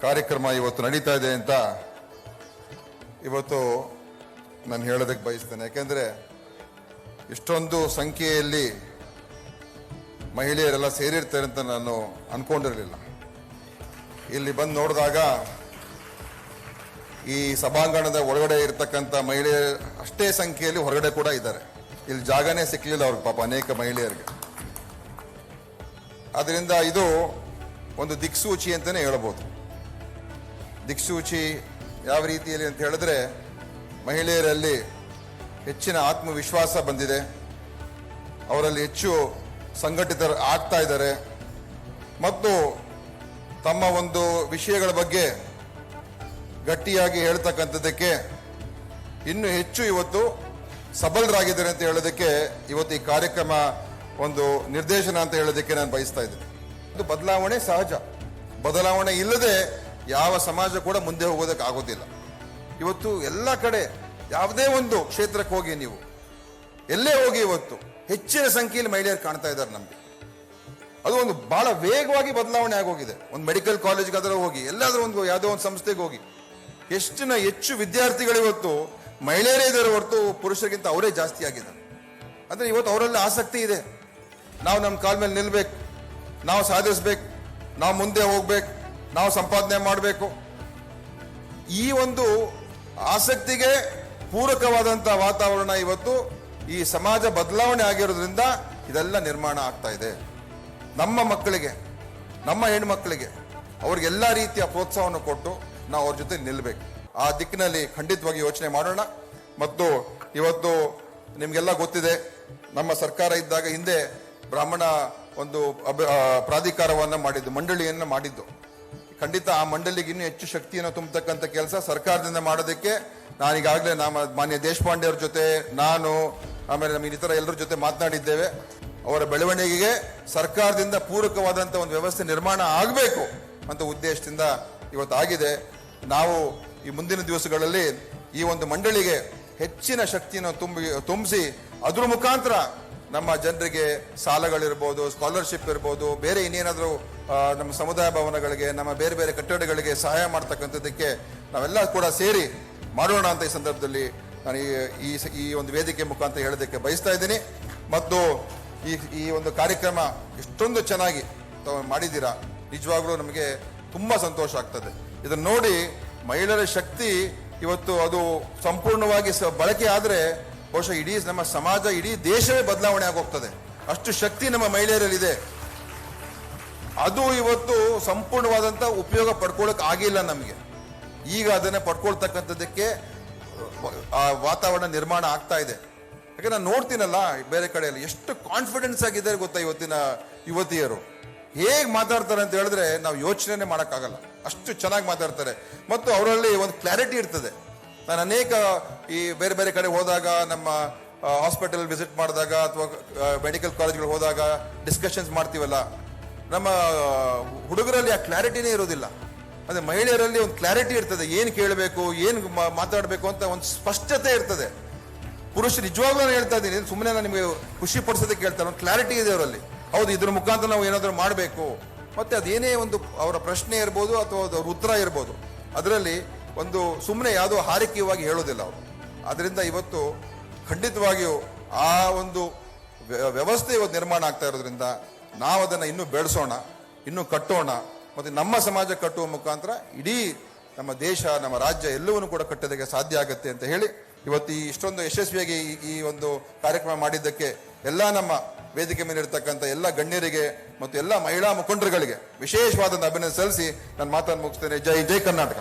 ಕಾರ್ಯಕ್ರಮ ಇವತ್ತು ನಡೀತಾ ಇದೆ ಅಂತ ಇವತ್ತು ನಾನು ಹೇಳೋದಕ್ಕೆ ಬಯಸ್ತೇನೆ. ಯಾಕೆಂದರೆ ಇಷ್ಟೊಂದು ಸಂಖ್ಯೆಯಲ್ಲಿ ಮಹಿಳೆಯರೆಲ್ಲ ಸೇರಿರ್ತಾರೆ ಅಂತ ನಾನು ಅಂದ್ಕೊಂಡಿರಲಿಲ್ಲ ಇಲ್ಲಿ ಬಂದು ನೋಡಿದಾಗ ಈ ಸಭಾಂಗಣದ ಒಳಗಡೆ ಇರ್ತಕ್ಕಂಥ ಮಹಿಳೆಯರು ಅಷ್ಟೇ ಸಂಖ್ಯೆಯಲ್ಲಿ ಹೊರಗಡೆ ಕೂಡ ಇದ್ದಾರೆ. ಇಲ್ಲಿ ಜಾಗನೇ ಸಿಕ್ಕಲಿಲ್ಲ ಅವ್ರಿಗೆ ಪಾಪ ಅನೇಕ ಮಹಿಳೆಯರಿಗೆ. ಅದರಿಂದ ಇದು ಒಂದು ದಿಕ್ಸೂಚಿ ಅಂತಲೇ ಹೇಳಬಹುದು. ದಿಕ್ಸೂಚಿ ಯಾವ ರೀತಿಯಲ್ಲಿ ಅಂತ ಹೇಳಿದ್ರೆ, ಮಹಿಳೆಯರಲ್ಲಿ ಹೆಚ್ಚಿನ ಆತ್ಮವಿಶ್ವಾಸ ಬಂದಿದೆ. ಅವರಲ್ಲಿ ಹೆಚ್ಚು ಸಂಘಟಿತರು ಆಗ್ತಾ ಇದ್ದಾರೆ. ಮತ್ತು ತಮ್ಮ ಒಂದು ವಿಷಯಗಳ ಬಗ್ಗೆ ಗಟ್ಟಿಯಾಗಿ ಹೇಳ್ತಕ್ಕಂಥದ್ದಕ್ಕೆ ಇನ್ನು ಹೆಚ್ಚು ಇವತ್ತು ಸಬಲರಾಗಿದ್ದಾರೆ ಅಂತ ಹೇಳೋದಕ್ಕೆ ಇವತ್ತು ಈ ಕಾರ್ಯಕ್ರಮ ಒಂದು ನಿರ್ದೇಶನ ಅಂತ ಹೇಳೋದಕ್ಕೆ ನಾನು ಬಯಸ್ತಾ ಇದ್ದೀನಿ. ಇದು ಬದಲಾವಣೆ ಸಹಜ. ಬದಲಾವಣೆ ಇಲ್ಲದೆ ಯಾವ ಸಮಾಜ ಕೂಡ ಮುಂದೆ ಹೋಗೋದಕ್ಕೆ ಆಗೋದಿಲ್ಲ ಇವತ್ತು ಎಲ್ಲ ಕಡೆ ಯಾವುದೇ ಒಂದು ಕ್ಷೇತ್ರಕ್ಕೆ ಹೋಗಿ ನೀವು, ಎಲ್ಲೇ ಹೋಗಿ ಇವತ್ತು ಹೆಚ್ಚಿನ ಸಂಖ್ಯೆಯಲ್ಲಿ ಮಹಿಳೆಯರು ಕಾಣ್ತಾ ಇದ್ದಾರೆ ನಮಗೆ. ಅದು ಒಂದು ಬಹಳ ವೇಗವಾಗಿ ಬದಲಾವಣೆ ಆಗೋಗಿದೆ. ಒಂದು ಮೆಡಿಕಲ್ ಕಾಲೇಜ್ಗಾದರೂ ಹೋಗಿ, ಎಲ್ಲಾದರೂ ಒಂದು ಯಾವುದೋ ಒಂದು ಸಂಸ್ಥೆಗೆ ಹೋಗಿ. ಎಷ್ಟಿನ ಹೆಚ್ಚು ವಿದ್ಯಾರ್ಥಿಗಳು ಇವತ್ತು ಮಹಿಳೆಯರೇ ಇದ್ದಾರೆ ಹೊರತು ಪುರುಷರಿಗಿಂತ ಅವರೇ ಜಾಸ್ತಿ ಆಗಿದ್ದಾರೆ. ಅಂದರೆ ಇವತ್ತು ಅವರಲ್ಲಿ ಆಸಕ್ತಿ ಇದೆ. ನಾವು ನಮ್ಮ ಕಾಲ ಮೇಲೆ ನಿಲ್ಬೇಕು. ನಾವು ಸಾಧಿಸ್ಬೇಕು, ನಾವು ಮುಂದೆ ಹೋಗ್ಬೇಕು, ನಾವು ಸಂಪಾದನೆ ಮಾಡಬೇಕು. ಈ ಒಂದು ಆಸಕ್ತಿಗೆ ಪೂರಕವಾದಂತ ವಾತಾವರಣ ಇವತ್ತು ಈ ಸಮಾಜ ಬದಲಾವಣೆ ಆಗಿರೋದ್ರಿಂದ ಇದೆಲ್ಲ ನಿರ್ಮಾಣ ಆಗ್ತಾ ಇದೆ. ನಮ್ಮ ಮಕ್ಕಳಿಗೆ, ನಮ್ಮ ಹೆಣ್ಮಕ್ಳಿಗೆ ಅವ್ರಿಗೆಲ್ಲ ರೀತಿಯ ಪ್ರೋತ್ಸಾಹವನ್ನು ಕೊಟ್ಟು ನಾವು ಅವ್ರ ಜೊತೆ ನಿಲ್ಲಬೇಕು ಆ ದಿಕ್ಕಿನಲ್ಲಿ ಖಂಡಿತವಾಗಿ ಯೋಚನೆ ಮಾಡೋಣ. ಮತ್ತು ಇವತ್ತು ನಿಮಗೆಲ್ಲ ಗೊತ್ತಿದೆ, ನಮ್ಮ ಸರ್ಕಾರ ಇದ್ದಾಗ ಹಿಂದೆ ಬ್ರಾಹ್ಮಣ ಒಂದು ಪ್ರಾಧಿಕಾರವನ್ನು ಮಾಡಿದ್ದು, ಮಂಡಳಿಯನ್ನು ಮಾಡಿದ್ದು. ಖಂಡಿತ ಆ ಮಂಡಳಿಗೆ ಇನ್ನೂ ಹೆಚ್ಚು ಶಕ್ತಿಯನ್ನು ತುಂಬತಕ್ಕಂಥ ಕೆಲಸ ಸರ್ಕಾರದಿಂದ ಮಾಡೋದಕ್ಕೆ ನಾನೀಗಾಗಲೇ ನಮ್ಮ ಮಾನ್ಯ ದೇಶಪಾಂಡೆ ಅವ್ರ ಜೊತೆ, ನಾನು, ಆಮೇಲೆ ನಮ್ಮ ಇತರ ಎಲ್ಲರ ಜೊತೆ ಮಾತನಾಡಿದ್ದೇವೆ. ಅವರ ಬೆಳವಣಿಗೆಗೆ ಸರ್ಕಾರದಿಂದ ಪೂರಕವಾದಂಥ ಒಂದು ವ್ಯವಸ್ಥೆ ನಿರ್ಮಾಣ ಆಗಬೇಕು ಅಂತ ಉದ್ದೇಶದಿಂದ ಇವತ್ತು ಆಗಿದೆ. ನಾವು ಈ ಮುಂದಿನ ದಿವಸಗಳಲ್ಲಿ ಈ ಒಂದು ಮಂಡಳಿಗೆ ಹೆಚ್ಚಿನ ಶಕ್ತಿಯನ್ನು ತುಂಬಿ ತುಂಬಿಸಿ ಅದ್ರ ಮುಖಾಂತರ ನಮ್ಮ ಜನರಿಗೆ ಸಾಲಗಳಿರ್ಬೋದು ಸ್ಕಾಲರ್ಶಿಪ್ ಇರ್ಬೋದು, ಬೇರೆ ಇನ್ನೇನಾದರೂ ನಮ್ಮ ಸಮುದಾಯ ಭವನಗಳಿಗೆ, ನಮ್ಮ ಬೇರೆ ಬೇರೆ ಕಟ್ಟಡಗಳಿಗೆ ಸಹಾಯ ಮಾಡ್ತಕ್ಕಂಥದ್ದಕ್ಕೆ ನಾವೆಲ್ಲ ಕೂಡ ಸೇರಿ ಮಾಡೋಣ ಅಂತ ಈ ಸಂದರ್ಭದಲ್ಲಿ ನಾನು ಈ ಈ ಒಂದು ವೇದಿಕೆ ಮುಖಾಂತರ ಹೇಳೋದಕ್ಕೆ ಬಯಸ್ತಾ ಇದ್ದೀನಿ. ಮತ್ತು ಈ ಈ ಒಂದು ಕಾರ್ಯಕ್ರಮ ಇಷ್ಟೊಂದು ಚೆನ್ನಾಗಿ ತಾವು ಮಾಡಿದ್ದೀರಾ, ನಿಜವಾಗ್ಲೂ ನಮಗೆ ತುಂಬ ಸಂತೋಷ ಆಗ್ತದೆ. ಇದನ್ನು ನೋಡಿ ಮಹಿಳೆಯರ ಶಕ್ತಿ ಇವತ್ತು ಅದು ಸಂಪೂರ್ಣವಾಗಿ ಸ- ಬಳಕೆ ಆದ್ರೆ ಬಹುಶಃ ಇಡೀ ನಮ್ಮ ಸಮಾಜ, ಇಡೀ ದೇಶವೇ ಬದಲಾವಣೆ ಆಗೋಗ್ತದೆ. ಅಷ್ಟು ಶಕ್ತಿ ನಮ್ಮ ಮಹಿಳೆಯರಲ್ಲಿದೆ. ಅದು ಇವತ್ತು ಸಂಪೂರ್ಣವಾದಂತ ಉಪಯೋಗ ಪಡ್ಕೊಳ್ಳೋಕೆ ಆಗಿಲ್ಲ ನಮಗೆ. ಈಗ ಅದನ್ನ ಪಡ್ಕೊಳ್ತಕ್ಕಂಥದ್ದಕ್ಕೆ, ಆ ವಾತಾವರಣ ನಿರ್ಮಾಣ ಆಗ್ತಾ ಇದೆ. ಯಾಕೆ ನಾನು ನೋಡ್ತೀನಲ್ಲ ಬೇರೆ ಕಡೆಯಲ್ಲಿ, ಎಷ್ಟು ಕಾನ್ಫಿಡೆನ್ಸ್ ಆಗಿದ್ದಾರೆ ಗೊತ್ತಾ ಇವತ್ತಿನ ಯುವತಿಯರು? ಹೇಗೆ ಮಾತಾಡ್ತಾರೆ ಅಂತ ಹೇಳಿದ್ರೆ ನಾವು ಯೋಚನೆ ಮಾಡೋಕ್ಕಾಗಲ್ಲ. ಅಷ್ಟು ಚೆನ್ನಾಗಿ ಮಾತಾಡ್ತಾರೆ. ಮತ್ತು ಅವರಲ್ಲಿ ಒಂದು ಕ್ಲಾರಿಟಿ ಇರ್ತದೆ. ನಾನು ಅನೇಕ ಈ ಬೇರೆ ಬೇರೆ ಕಡೆ ಹೋದಾಗ, ನಮ್ಮ ಹಾಸ್ಪಿಟಲ್ ವಿಸಿಟ್ ಮಾಡಿದಾಗ ಅಥವಾ ಮೆಡಿಕಲ್ ಕಾಲೇಜ್ಗಳು ಹೋದಾಗ ಡಿಸ್ಕಷನ್ಸ್ ಮಾಡ್ತೀವಲ್ಲ, ನಮ್ಮ ಹುಡುಗರಲ್ಲಿ ಆ ಕ್ಲಾರಿಟಿನೇ ಇರೋದಿಲ್ಲ ಅಂದ್ರೆ ಮಹಿಳೆಯರಲ್ಲಿ ಒಂದು ಕ್ಲಾರಿಟಿ ಇರ್ತದೆ, ಏನು ಕೇಳಬೇಕು, ಏನು ಮಾತಾಡಬೇಕು ಅಂತ ಒಂದು ಸ್ಪಷ್ಟತೆ ಇರ್ತದೆ. ಪುರುಷರು ನಿಜವಾಗ್ಲೂ ನಾನು ಹೇಳ್ತಾ ಇದ್ದೀನಿ ಸುಮ್ಮನೆ ನಾನು ನಿಮಗೆ ಖುಷಿ ಪಡಿಸೋದಕ್ಕೆ ಹೇಳ್ತಾರೆ ಒಂದು ಕ್ಲಾರಿಟಿ ಇದೆ ಅವರಲ್ಲಿ. ಹೌದು, ಇದ್ರ ಮುಖಾಂತರ ನಾವು ಏನಾದರೂ ಮಾಡಬೇಕು. ಮತ್ತೆ ಅದೇನೇ ಒಂದು ಅವರ ಪ್ರಶ್ನೆ ಇರ್ಬೋದು ಅಥವಾ ಅವ್ರ ಉತ್ತರ ಇರ್ಬೋದು. ಅದರಲ್ಲಿ ಒಂದು ಸುಮ್ಮನೆ ಯಾವುದೋ ಹಾರಿಕೆಯವಾಗಿ ಹೇಳೋದಿಲ್ಲ ಅವರು. ಅದರಿಂದ ಇವತ್ತು ಖಂಡಿತವಾಗಿಯೂ ಆ ಒಂದು ವ್ಯ- ವ್ಯವಸ್ಥೆ ಇವತ್ತು ನಿರ್ಮಾಣ ಆಗ್ತಾ ಇರೋದ್ರಿಂದ ನಾವು ಅದನ್ನು ಇನ್ನೂ ಬೆಳೆಸೋಣ, ಇನ್ನೂ ಕಟ್ಟೋಣ, ಮತ್ತು ನಮ್ಮ ಸಮಾಜ ಕಟ್ಟುವ ಮುಖಾಂತರ ಇಡೀ ನಮ್ಮ ದೇಶ, ನಮ್ಮ ರಾಜ್ಯ ಎಲ್ಲವನ್ನೂ ಕೂಡ ಕಟ್ಟೋದಕ್ಕೆ ಸಾಧ್ಯ ಆಗುತ್ತೆ ಅಂತ ಹೇಳಿ ಇವತ್ತು ಈ ಇಷ್ಟೊಂದು ಯಶಸ್ವಿಯಾಗಿ ಈ- ಒಂದು ಕಾರ್ಯಕ್ರಮ ಮಾಡಿದ್ದಕ್ಕೆ ಎಲ್ಲ ನಮ್ಮ ವೇದಿಕೆ ಮೇಲೆ ಇರತಕ್ಕಂಥ ಎಲ್ಲ ಗಣ್ಯರಿಗೆ ಮತ್ತು ಎಲ್ಲ ಮಹಿಳಾ ಮುಖಂಡರುಗಳಿಗೆ ವಿಶೇಷವಾದಂಥ ಅಭಿನಂದನೆ ಸಲ್ಲಿಸಿ ನಾನು ಮಾತನ್ನು ಮುಗಿಸ್ತೇನೆ. ಜೈ ಜೈ ಕರ್ನಾಟಕ.